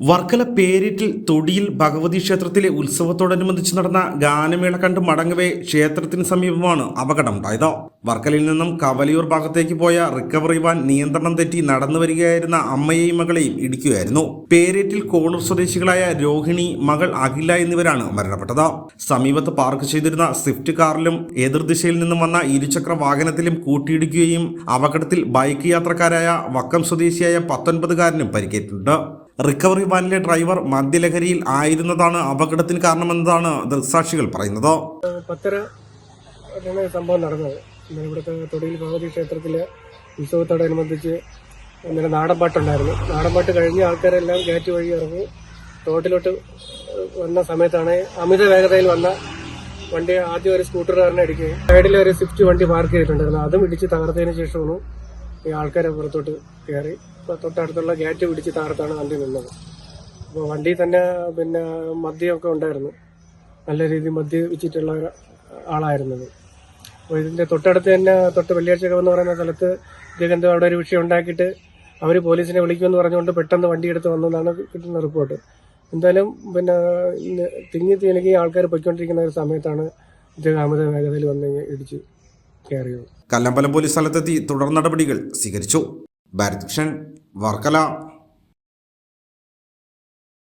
വർക്കല പേരിറ്റിൽ തൊടിയിൽ ഭഗവതി ക്ഷേത്രത്തിലെ ഉത്സവത്തോടനുബന്ധിച്ച് നടന്ന ഗാനമേള കണ്ട് മടങ്ങവേ ക്ഷേത്രത്തിന് സമീപമാണ് അപകടമുണ്ടായത്. വർക്കലയിൽ നിന്നും കവലിയൂർ ഭാഗത്തേക്ക് പോയ റിക്കവറി വാൻ നിയന്ത്രണം തെറ്റി നടന്നു വരികയായിരുന്ന അമ്മയെയും മകളെയും ഇടിക്കുകയായിരുന്നു. പേരേറ്റിൽ കോണൂർ സ്വദേശികളായ രോഹിണി മകൾ അഖില എന്നിവരാണ് മരണപ്പെട്ടത്. സമീപത്ത് പാർക്ക് ചെയ്തിരുന്ന സ്വിഫ്റ്റ് കാറിലും എതിർദിശയിൽ നിന്നും വന്ന ഇരുചക്ര വാഹനത്തിലും കൂട്ടിയിടിക്കുകയും അപകടത്തിൽ ബൈക്ക് യാത്രക്കാരായ വക്കം സ്വദേശിയായ പത്തൊൻപതുകാരനും പരിക്കേറ്റിട്ടുണ്ട്. റിക്കവറി വാനിലെ ഡ്രൈവർ മദ്യലഹരിയിൽ ആയിരുന്നതാണ് അപകടത്തിന് കാരണമെന്നതാണ് ദൃക്സാക്ഷികൾ പറയുന്നത്. സംഭവം നടന്നത്. ഇവിടുത്തെ തൊടിയിൽ ഭഗവതി ക്ഷേത്രത്തിലെ ഉത്സവത്തോടനുബന്ധിച്ച് ഇന്നലെ നാടൻപാട്ടുണ്ടായിരുന്നു. നാടൻപാട്ട് കഴിഞ്ഞ് ആൾക്കാരെല്ലാം ഗേറ്റ് വഴി ഇറങ്ങി റോഡിലോട്ട് വന്ന സമയത്താണ് അമിത വേഗതയിൽ വന്ന വണ്ടി ആദ്യം ഒരു സ്കൂട്ടറുകാരനെ ഇടിക്കുകയും സൈഡിൽ ഒരു സ്വിഫ്റ്റ് വണ്ടി പാർക്ക് ചെയ്തിട്ടുണ്ടായിരുന്നു. അതും ഇടിച്ച് തകർത്തതിന് ശേഷമാണ് ഈ ആൾക്കാരെ പുറത്തോട്ട് കയറി. തൊട്ടടുത്തുള്ള ഗേറ്റ് പിടിച്ച് താഴത്താണ് വണ്ടി നിന്നത്. അപ്പോൾ വണ്ടി തന്നെ പിന്നെ മദ്യമൊക്കെ ഉണ്ടായിരുന്നു. നല്ല രീതിയിൽ മദ്യം വെച്ചിട്ടുള്ള ആളായിരുന്നത്. അപ്പോൾ ഇതിന്റെ തൊട്ടടുത്ത് തന്നെ തൊട്ട് വെള്ളിയാഴ്ച എന്ന് പറയുന്ന സ്ഥലത്ത് ഇദ്ദേഹം അവിടെ ഒരു വിഷയം ഉണ്ടാക്കിയിട്ട് അവർ പോലീസിനെ വിളിക്കുമെന്ന് പറഞ്ഞുകൊണ്ട് പെട്ടെന്ന് വണ്ടി എടുത്ത് വന്നതാണ് കിട്ടുന്ന റിപ്പോർട്ട്. എന്തായാലും പിന്നെ തിങ്ങി തിങ്ങി ആൾക്കാർ പൊയ്ക്കൊണ്ടിരിക്കുന്ന ഒരു സമയത്താണ് ഇദ്ദേഹം അമിത വേഗതയിൽ വന്ന് ഇടിച്ച് കയറിയത് കല്ലമ്പലം പോലീസ് സ്ഥലത്തെത്തി തുടർ നടപടികൾ സ്വീകരിച്ചു. ഭാരത് വർക്കല.